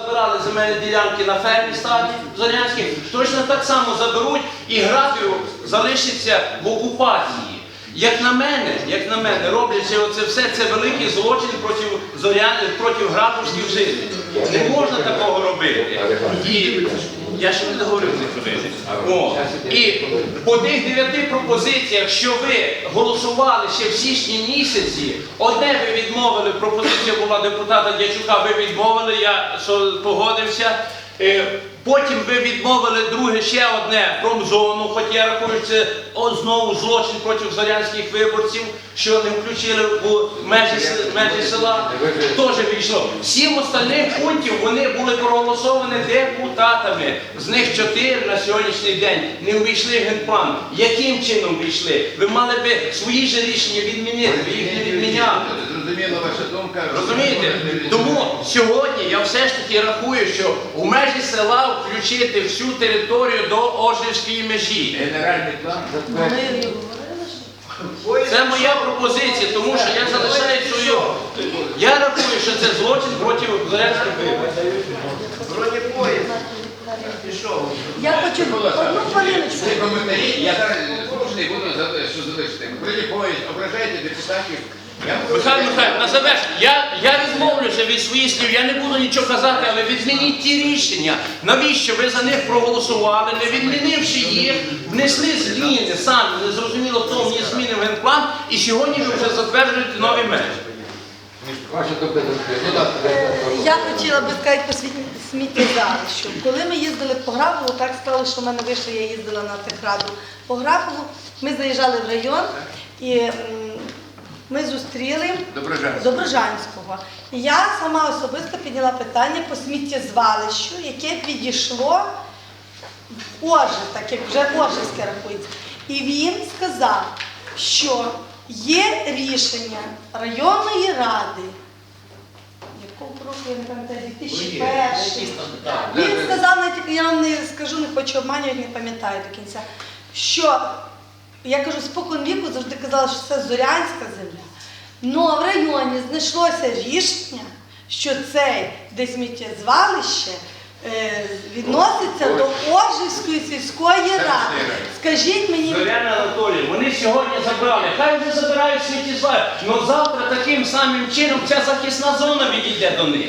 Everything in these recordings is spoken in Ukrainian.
Забирали земельні ділянки на фермі стадії Зорянській, точно так само заберуть і графію залишиться в окупації. Як на мене, як на мене, роблячи оце все, це великий злочин проти проти грабовських жителів. Не можна такого робити. І я ще не договорив робити. І по тих дев'яти пропозиціях, що ви голосували ще в січні місяці, одне ви відмовили, пропозиція була депутата Дячука, ви відмовили, я погодився. Потім ви відмовили друге ще одне промзону, хоч я рахую, це знову злочин проти зорянських виборців, що не включили в межі, межі села. Теж війшло. Сім остальних пунктів вони були проголосовані депутатами. З них чотири на сьогоднішній день не увійшли в генплан. Яким чином війшли? Ви мали би свої ж рішення відмінити, ви їх не відміняли. Зрозуміла ваша думка. Розумієте? Тому сьогодні я все ж таки рахую, що у межі села включити всю територію до Ожівської межі. Генеральний план затверджений. Це моя пропозиція, тому що я залишаю свою. Я рахую, що це злочин проти Зорянських виборів. Вроді поїзд. Пішов. Я хочу одну хвилиночку. Ці коментарі, я зараз змушений буду за- що залишити. Вроді поїзд, ображаєте депутатів. Я Михайло Михайлович, на завершення, я, я відмовлюся від своїх слів, я не буду нічого казати, але відмініть ті рішення. Навіщо ви за них проголосували, не відмінивши їх, внесли зміни самі, незрозуміло хто вніс зміни в генплан, і сьогодні ви вже затверджуєте нові межі. Ласка, Я хотіла би сказати по світ- сміттєзвалищу. Коли ми їздили по Грабову, так стало, що в мене вийшло, я їздила на Техраду по Грабову. Ми заїжджали в район і м, ми зустріли. Доброжанського. І я сама особисто підняла питання по сміттєзвалищу, яке підійшло в Ожи, так як вже Ожевське рахується. І він сказав, що є рішення районної ради, якого року я не пам'ятаю, 2001. Він сказав, навіть, я вам не скажу, не хочу обманювати, не пам'ятаю до кінця, що я кажу, спокон віку завжди казала, що це зорянська земля. Ну а в районі знайшлося рішення, що цей де сміттєзвалище е, відноситься до Ожівської сільської ради. Скажіть мені, Зоряна Анатолій, вони сьогодні забрали. Хай вони забирають сміттєзвалище, але завтра таким самим чином ця захисна зона відійде до них.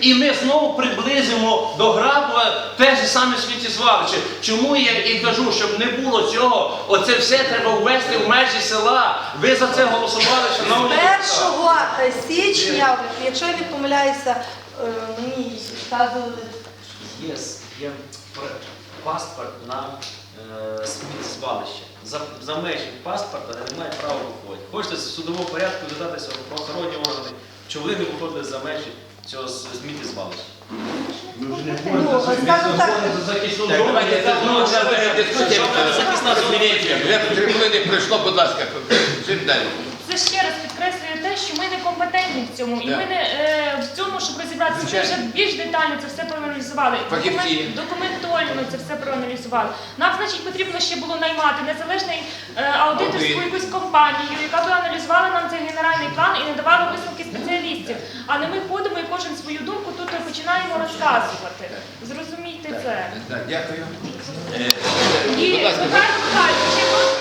І ми знову приблизимо до Грабова те ж саме сміттєзвалище. Чому я і кажу, щоб не було цього, оце все треба ввести в межі села. Ви за це голосували, шановні. депутати. 1 січня, якщо я не помиляюся, е, мені вказували Є, є паспорт на е, сміттєзвалище. За, за межі паспорта не мають права виходити. Хочете з судового порядку звертатися в правоохоронні органи, чи вони не виходили за межі цього зміти сміттєзвалища. Ну, так, давайте. Захисна зона. Вже три хвилини пройшло, будь ласка, чим далі. Це ще раз підкреслює те, що ми не компетентні в цьому, і ми не е, в цьому, щоб розібратися, ми вже більш детально це все проаналізували. Фахівці. Документ- Документально це все проаналізували. Нам, значить, потрібно ще було наймати незалежний е, аудиторську Аудит. якусь компанію, яка би аналізувала нам цей генеральний план і не давала висновки спеціалістів. А не ми ходимо і кожен свою думку тут починаємо розказувати. Зрозумійте це. Так, дякую. І Михайло Михайлович, ще можу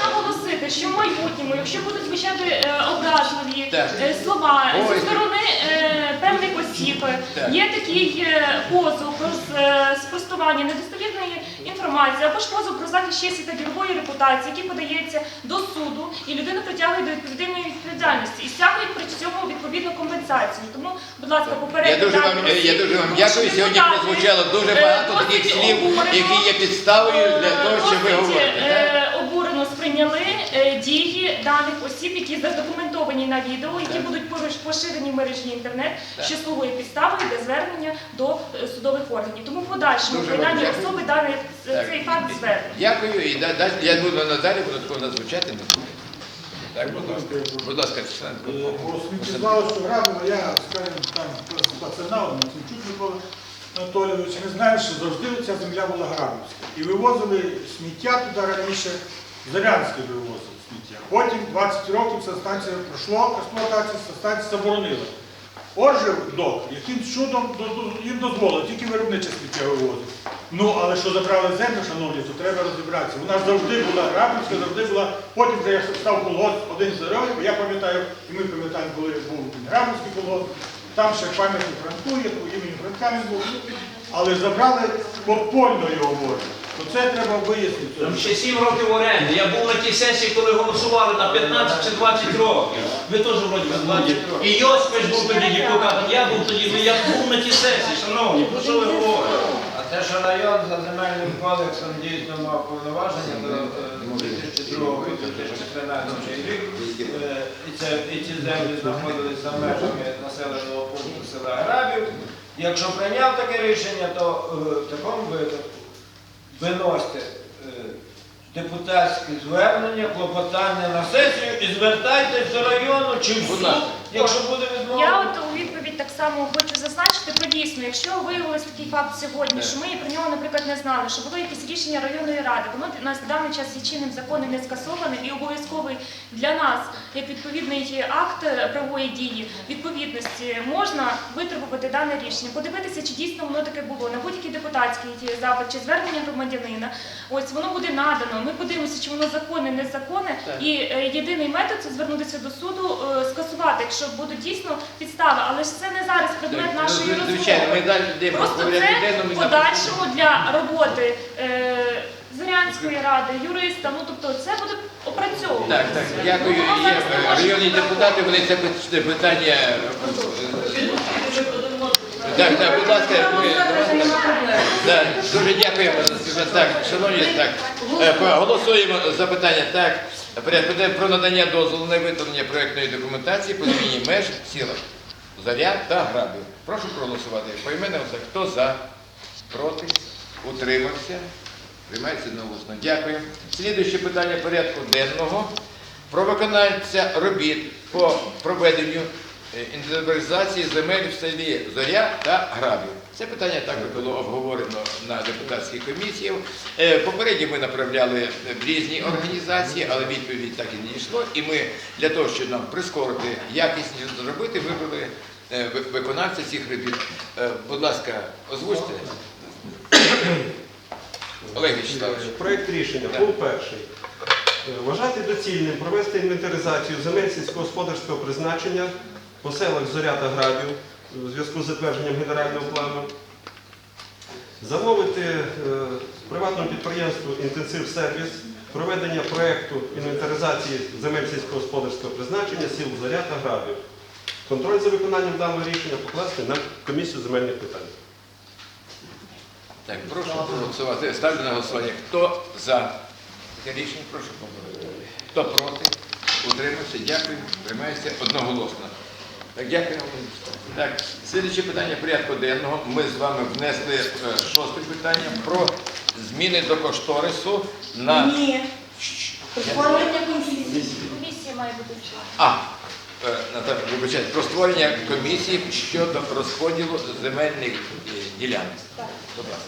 наголосити, що в майбутньому, якщо будуть звучати е, образливі Так. е, слова Ой. зі сторони е, певних осіб, Так. є такий е, позов про з- е, спростування недостовірної інформації або ж позов про захист честі та ділової репутації, який подається до суду, і людина притягує до відповідальної відповідальності і стягує при цьому відповідну компенсацію. Тому, будь ласка, попередньо Я дуже вам, я дуже вам дякую. що Сьогодні депутати, прозвучало дуже е, багато таких досить слів, які є підставою для того, що ви говорите. е, сприйняли е, дії даних осіб, які задокументовані на відео, які будуть поширені в мережі інтернет, що слугує підставою для звернення до е, судових органів. Тому в подальшому Дуже вам дякую. особи даний цей факт звернення. Дякую. І да- да- я буду надалі буду такого надзвучати. не. Так, будь ласка. Будь ласка, Руслан. Про сміттєзвалище Грабова, я, скажімо, там пацана, Матвійчук Микола Анатолійович, ми знаємо, що завжди ця земля була грабівська. І вивозили сміття туди раніше, Зарянське вивозили сміття. Потім 20 років ця станція пройшло експлуатацію, ця станція заборонила ожив док, якимсь чудом до- до- їм дозволили, тільки виробниче сміття вивозить. Ну, але що забрали землю, шановні, то треба розібратися. Вона ж завжди була грабівська, завжди була. Потім вже я став колгосп один з років, я пам'ятаю, і ми пам'ятаємо, коли був грабівський колгосп, там ще пам'ятник Франку є, по імені Франка він був. Але забрали подпольно його може. То це треба вияснити. Там ще 7 років оренди. Я був на тій сесії, коли голосували на 15 чи 20 років. Ви теж вроді би були. І Йосипович був тоді депутатом, я був тоді, ну я був на тій сесії, шановні, про що ви говорите? А те, що район за земельним кодексом дійсно мав повноваження до е, 2002 по 2013 рік, е, і, це, і ці землі знаходились за межами населеного пункту села Грабів. Якщо прийняв таке рішення, то е, в такому випадку виносьте е, депутатське звернення, клопотання на сесію і звертайтесь до району чи в суд, якщо буде Я от так само хочу зазначити про дійсно, якщо виявилось такий факт сьогодні, що ми про нього, наприклад, не знали, що було якесь рішення районної ради, воно на даний час є чинним законом не скасоване і обов'язковий для нас, як відповідний акт правової дії, відповідності, можна витребувати дане рішення, подивитися, чи дійсно воно таке було на будь-який депутатський запит чи звернення громадянина. Ось воно буде надано. Ми подивимося, чи воно законне, незаконне. І е, єдиний метод це звернутися до суду, е, скасувати, якщо будуть дійсно підстави. Але ж це не зараз предмет нашої Ну, Звичайно, ми розмови. далі йдемо Просто порядку це денному. в і подальшому для роботи е, Зорянської ради, юриста. Ну тобто це буде опрацьовувати. Так, так, дякую. Воно Є зараз не е, може районні бути депутати, вони це пи- питання. Так, так, будь ласка, дуже дякуємо. Так, шановні, так, е, голосуємо за питання. Так, порядку про надання дозволу на виготовлення проєктної документації по зміні меж сіла Заря та Грабів. Прошу проголосувати. Поіменне все. Хто за? Проти? Утримався? Приймається одноголосно. Дякую. Слідуюче питання порядку денного. Про виконання робіт по проведенню е, інвентаризації земель в селі Зоря та Грабів. Це питання також було обговорено на депутатській комісії. Е, Попередньо ми направляли в різні організації, але відповідь так і не йшло. І ми для того, щоб нам прискорити якісніше зробити, вибрали е, виконавця цих робіт. Е, Будь ласка, озвучте. Олег Вячеславович. Проект рішення, пункт перший. Е, Вважати доцільним провести інвентаризацію земель сільськогосподарського призначення по селах Зоря та Грабів у зв'язку з затвердженням генерального плану. Замовити е, приватному підприємству інтенсив сервіс проведення проєкту інвентаризації земель сільськогосподарського призначення сіл Зоря та Грабів. Контроль за виконанням даного рішення покласти на комісію земельних питань. Так, прошу проголосувати. Ставлю на голосування. Хто за рішення? Прошу проголосувати. Хто проти? Утримався. Дякую. Приймається одноголосно. Так, дякую. Так, слідуюче питання порядку денного. Ми з вами внесли е, шосте питання про зміни до кошторису на. Ні. Створення комісії. Комісія має бути вчора. А, е, Наталя, вибачайте, про створення комісії щодо розподілу земельних е, ділянок. Так. Будь ласка.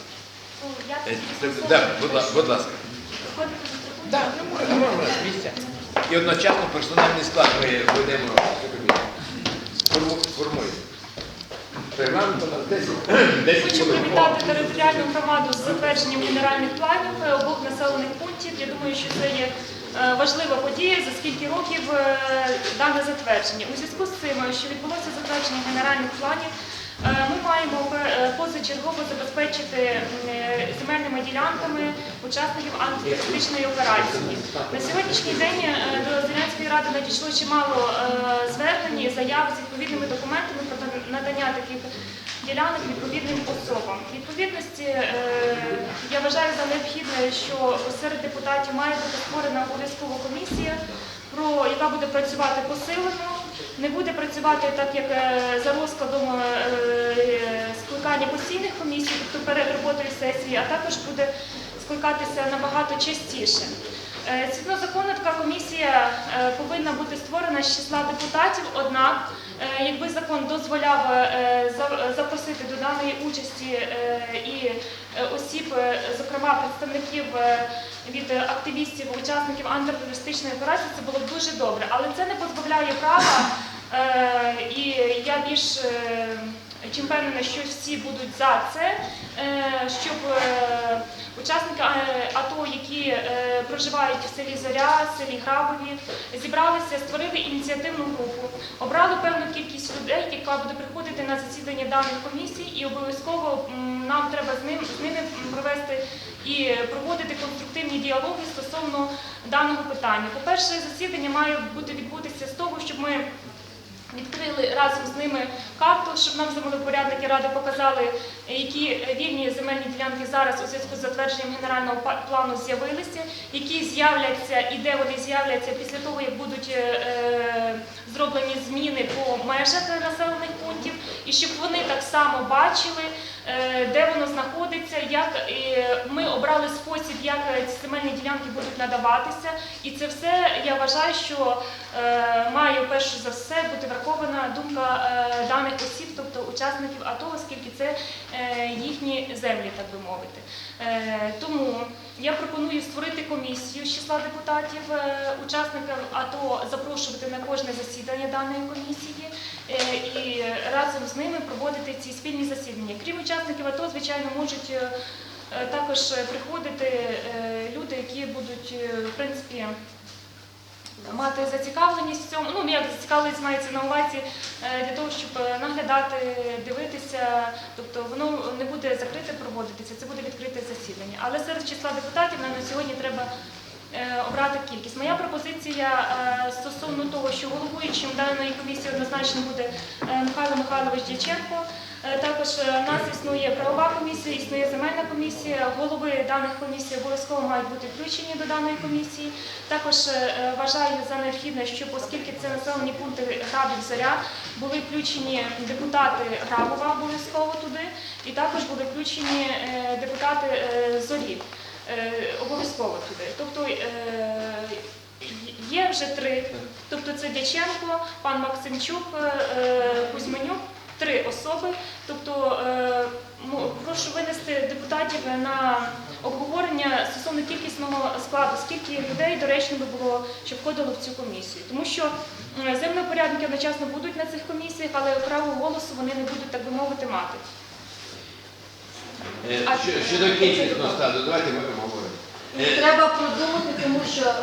Ну, я Е, тоді це- да, будь ласка, будь ласка. Виходите за трибуну? Так, не можна з місця. І одночасно персональний склад ми ведемо цю комісію. Форму- Формуємо. Регламент у нас 10 10 Хочу хвилин. привітати територіальну громаду з затвердженням генеральних планів е, обох населених пунктів. Я думаю, що це є е, важлива подія, за скільки років е, дане затвердження. У зв'язку з цим, що відбулося затвердження генеральних планів, ми маємо е, позачергово забезпечити е, земельними ділянками учасників антитерористичної операції. На сьогоднішній день е, до Зеленської ради надійшло чимало е, звернень, заяв з відповідними документами про надання таких ділянок відповідним особам. Відповідності е, я вважаю за необхідне, що серед депутатів має бути створена обов'язкова комісія, яка буде працювати посилено, не буде працювати так, як е, за розкладом е, е, скликання постійних комісій, тобто перед роботою сесії, а також буде скликатися набагато частіше. Закону, така комісія повинна бути створена з числа депутатів, однак, якби закон дозволяв е, запросити до даної участі е, і е, осіб, е, зокрема представників е, від е, активістів, учасників антитерористичної операції, це було б дуже добре. Але це не позбавляє права Е, І я більш е, чим впевнена, що всі будуть за це, е, щоб е, учасники е, АТО, які е, проживають в селі Зоря, селі Грабові, зібралися, створили ініціативну групу, обрали певну кількість людей, яка буде приходити на засідання даних комісій, і обов'язково нам треба з ним з ними провести і проводити конструктивні діалоги стосовно даного питання. По-перше, засідання має бути відбутися з того, щоб ми відкрили разом з ними карту, щоб нам землепорядники ради показали, які вільні земельні ділянки зараз у зв'язку з затвердженням генерального плану з'явилися, які з'являться і де вони з'являться після того, як будуть е, зроблені зміни по межах населених пунктів, і щоб вони так само бачили, е, де воно знаходиться, як е, ми обрали спосіб, як е, ці земельні ділянки будуть надаватися. І це все я вважаю, що е, має перш за все бути врахована думка даних осіб, тобто учасників АТО, оскільки це їхні землі, так би мовити. Тому я пропоную створити комісію з числа депутатів, учасників АТО запрошувати на кожне засідання даної комісії і разом з ними проводити ці спільні засідання. Крім учасників АТО, звичайно, можуть е, е, також приходити е, люди, які будуть е, в принципі мати зацікавленість в цьому. Ну, як зацікавленість мається на увазі е, для того, щоб е, наглядати, дивитися. Тобто воно не буде закрите проводитися, це буде відкрите засідання. Але серед числа депутатів нам на сьогодні треба е, обрати кількість. Моя пропозиція е, стосовно того, що головуючим даної комісії однозначно буде е, Михайло Михайлович Дяченко. Е, Також е, в нас існує правова комісія, існує земельна комісія. Голови даних комісій обов'язково мають бути включені до даної комісії. Також е, вважаю за необхідне, щоб оскільки це населені пункти Грабів Зоря, були включені депутати Грабова обов'язково туди, і також були включені е, депутати е, Зорі е, обов'язково туди. Тобто е, є вже три. Тобто це Дяченко, пан Максимчук, е, Кузьменюк, три особи. Тобто е, прошу винести депутатів на обговорення стосовно кількісного складу, скільки людей доречно би було, щоб входило в цю комісію. Тому що е, землепорядники одночасно будуть на цих комісіях, але право голосу вони не будуть, так би мовити, мати. Е, А- що- Щодо кількісного складу, давайте ми обговоримо. Е, Треба продумати, тому що е,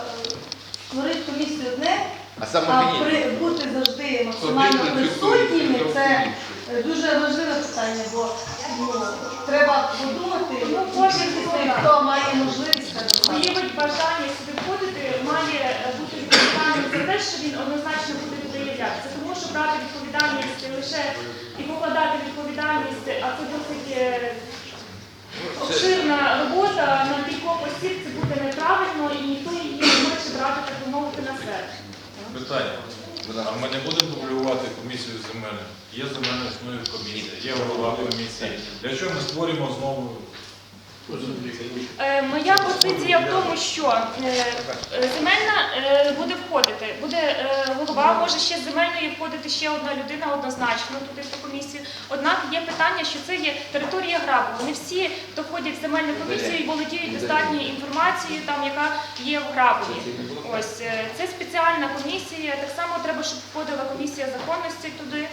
створити комісію одне, А а саме при, бути завжди максимально присутніми, це е, дуже важливе питання, бо ну, треба подумати, Ну, кожен кількісний, так. хто має можливість сказати. Виявить бажання сюди входити, має е, бути відповідальним за те, що він однозначно буде виявлятися. Тому що брати відповідальність лише і покладати відповідальність, а це досить е, обширна робота на кількох осіб, це буде неправильно і ніхто її не хоче брати, так мовити, на себе. Питання. А ми не будемо дублювати комісію земельну. Є земельна існує комісія, є голова комісії. Для чого ми створюємо знову? Е, Моя позиція в тому, що е, земельна е, буде входити. Буде голова, може ще з земельної входити ще одна людина однозначно туди в ту комісію. Однак є питання, що це є територія Грабова. Не всі, хто входять в земельну комісію, і володіють достатньою інформацією, там яка є в Грабові. Ось це спеціальна комісія. Так само треба, щоб входила комісія законності туди.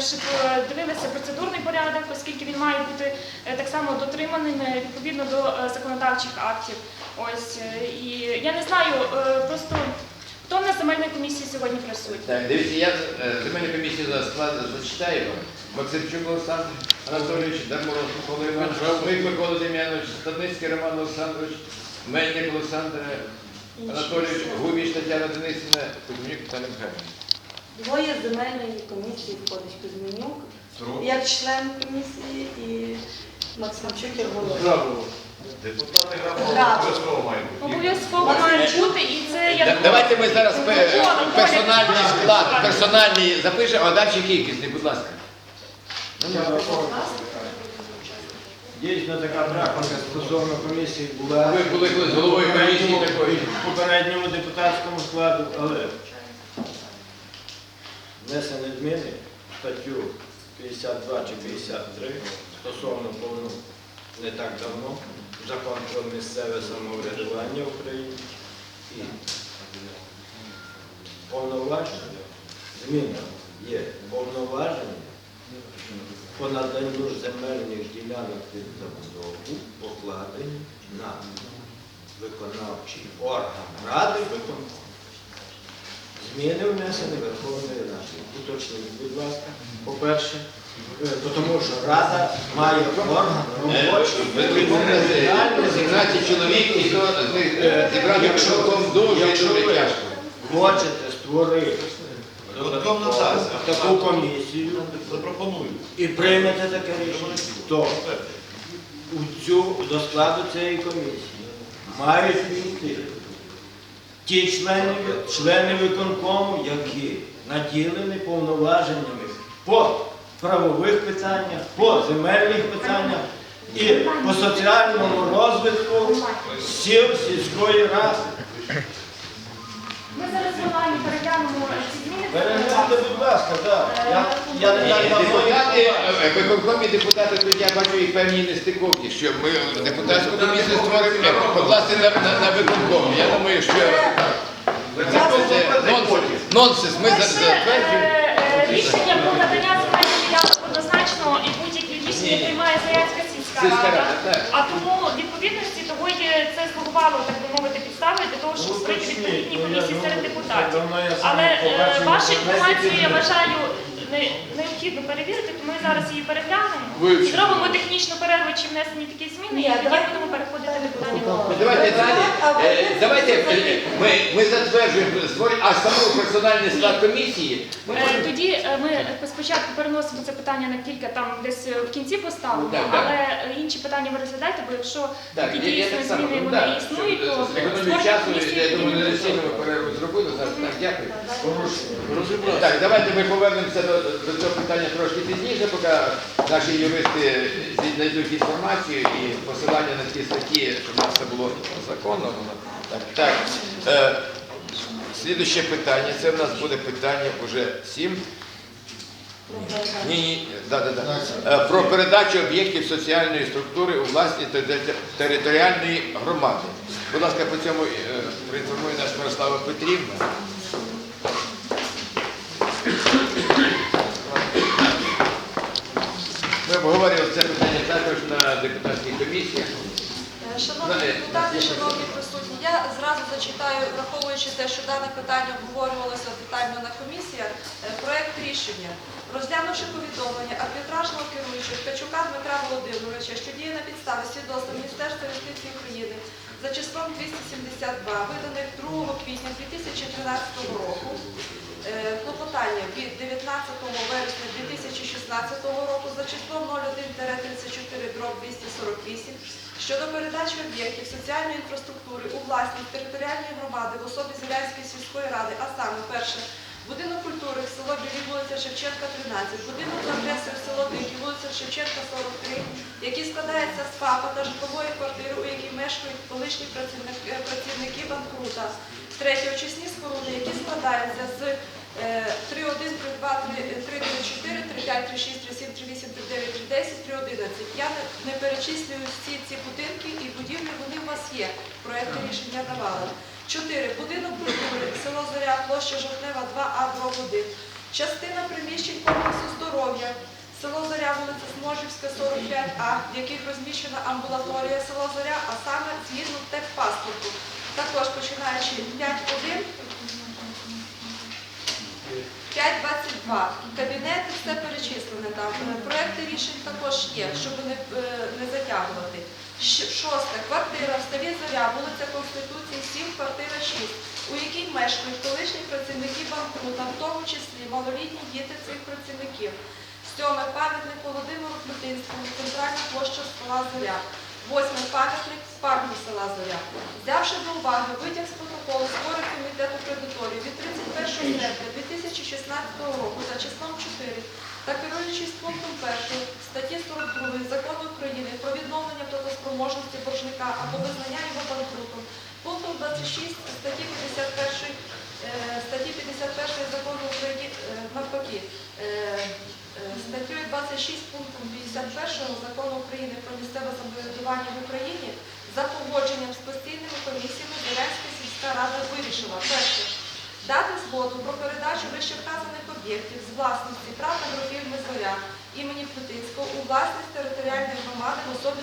Щоб дивилися процедурний порядок, оскільки він має бути так само дотриманим е, відповідно до е, законодавчих актів. Ось е, і я не знаю е, просто хто на земельній комісії сьогодні присутній. Так, дивіться, я земельну комісію за зачитаю вам. Максимчук Олександр Анатолійович, Дармороз Микола Іванович, Мик Микола Дем'янович, Стадницький Роман Олександрович, Мельник Олександр Анатолійович, Губіч Тетяна Денисівна, Кузьмюк Віталій Михайлович. Двоє земельної комісії входить Кузьменюк, як член комісії і Максимчук як голова. Депутати Граб. обов'язково мають бути. Обов'язково має бути, і це я Да- Давайте ми зараз пе- персональний склад, персональний запишемо, а далі кількісний, будь ласка. Дійсно така практика стосовно комісії була. Ви були колись головою комісії такої. в попередньому депутатському складу, але внесені зміни в статтю 52 чи 53 стосовно повно не так давно закон про місцеве самоврядування в Україні і повноваження зміни є повноваження по наданню земельних ділянок під забудову покладені на виконавчий орган ради виконкому. Зміни внесені Верховної Ради. Уточніть, будь ласка, по-перше, тому що Рада має орган робочий. Ви припомните, 17 чоловік і то з них е, зібрати Якщо- ви тяжко. Хочете створити таку комісію і приймете таке рішення, то у цю, до складу цієї комісії мають війти ті члени, члени виконкому, які наділені повноваженнями по правових питаннях, по земельних питаннях і по соціальному розвитку сіл сільської ради. Ми зараз з вами переглянемо ці зміни. Перегляньте, будь ласка, так. Я, я не так давно Депутати, е, виконкомі депутати, тут я бачу і певні нестиковки, що ми депутатську комісію створимо, як покласти на, на, на виконком. Я думаю, що це нонсенс. Нонсенс. Ми за- Перше, затверджуємо. е, е, рішення про надання однозначно і будь-які рішення приймає Заянська сільська рада. А тому відповідності того є це слугувало, так би мовити, підстави для того, щоб створити відповідні комісії серед депутатів. Але е, вашу інформацію я вважаю не- необхідно перевірити, тому ми зараз її переглянемо. Вивчимо. Зробимо технічну перерву, чи внесені такі зміни, Ні, і тоді давай- будемо переходити до питання. Давайте далі. Е, Давайте е, ми, ми затверджуємо створюємо, а саму персональний склад комісії. Ми Е, можемо Тоді е, ми спочатку переносимо це питання на кілька там десь е, в кінці поставимо, Так, так. але е, інші питання ви розглядаєте, бо якщо Так, такі я, я дійсно так само, зміни ну, вони так, існують, щоб, то е, економію створення часу, комісії я думаю, не сильно перерву зробили. Зараз так, дякую. Так, давайте ми повернемося до, до цього питання трошки пізніше, поки наші юристи знайдуть інформацію і посилання на ті статті, щоб у нас це було законно. Так, так. Е, слідуще питання, це в нас буде питання вже сім. Ні, ні, да, да, да. Е, Про передачу об'єктів соціальної структури у територі- територіальної громади. Будь ласка, по цьому е, проінформує нас Мирослава Петрівна. Ми обговорювали це питання також на депутатській комісії. Е, Шановні депутати, шановні присутні, я зразу зачитаю, враховуючи те, що дане питання обговорювалося детально на комісіях, е, проект рішення. Розглянувши повідомлення арбітражного керуючого Ткачука Дмитра Володимировича, що діє на підставі свідоцтва Міністерства юстиції України за числом 272, виданих 2 квітня 2013 року, клопотання від 19 вересня 2016 року за числом 01-34 дроб 248 щодо передачі об'єктів соціальної інфраструктури у власність територіальної громади в особі Зілянської сільської ради, а саме перше будинок культури село Білі, вулиця Шевченка, 13, будинок за адресою село Дикі, вулиця Шевченка, 43, який складається з ФАПа та житлової квартири, у якій мешкають колишні е, працівники банкрута. Третє, очисні споруди, які складаються з е, 3.1, 3.2, 3.4, 3.5, 3.6, 3.7, 3.8, 3.9, 3.10, 3.11. Я не, перечислюю всі ці будинки і будівлі, вони у вас є. Проекти рішення давали. 4. Будинок культури, село Зоря, площа Жовтнева, 2А, дроб 1. Частина приміщень комплексу здоров'я, село Зоря, вулиця Зможівська, 45А, в яких розміщена амбулаторія село Зоря, а саме згідно техпаспорту. Також починаючи 5.1, 5.22. Кабінети, все перечислене там. Е, Проекти рішень також є, щоб не, е, не затягувати. Шосте. Квартира в селі Зоря, вулиця Конституції, 7, квартира 6, у якій мешкають колишні працівники банкрута, в тому числі малолітні діти цих працівників. Сьоме. Пам'ятник Володимиру Плютинському, центральна площа села Зоря. Восьме. Пам'ятник парку села Зоря. Взявши до уваги витяг з протоколу зборів комітету кредиторів від 31 серпня 2016 року за числом 4 та керуючись пунктом 1 статті 42 Закону України про відновлення платоспроможності боржника або визнання його банкрутом, пунктом 26 статті 51 е, статті 51 закону України е, навпаки. е, Статтею 26 пунктом 51 закону України про місцеве самоврядування в Україні за погодженням з постійними комісіями Зеленська сільська рада вирішила перше дати згоду про передачу вищевказаних об'єктів з власності прав на торгівлі зоря імені Плетицького у власність територіальної громади в особі